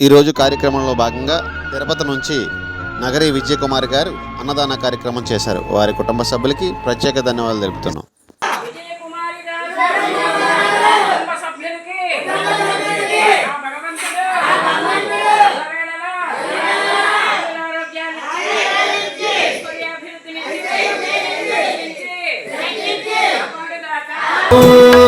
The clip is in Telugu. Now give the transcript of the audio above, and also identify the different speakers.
Speaker 1: ఈరోజు కార్యక్రమంలో భాగంగా తిరుపతి నుంచి నగరి విజయకుమార్ గారు అన్నదాన కార్యక్రమం చేశారు వారి కుటుంబ సభ్యులకి ప్రత్యేక ధన్యవాదాలు తెలుపుతున్నాం
Speaker 2: Oh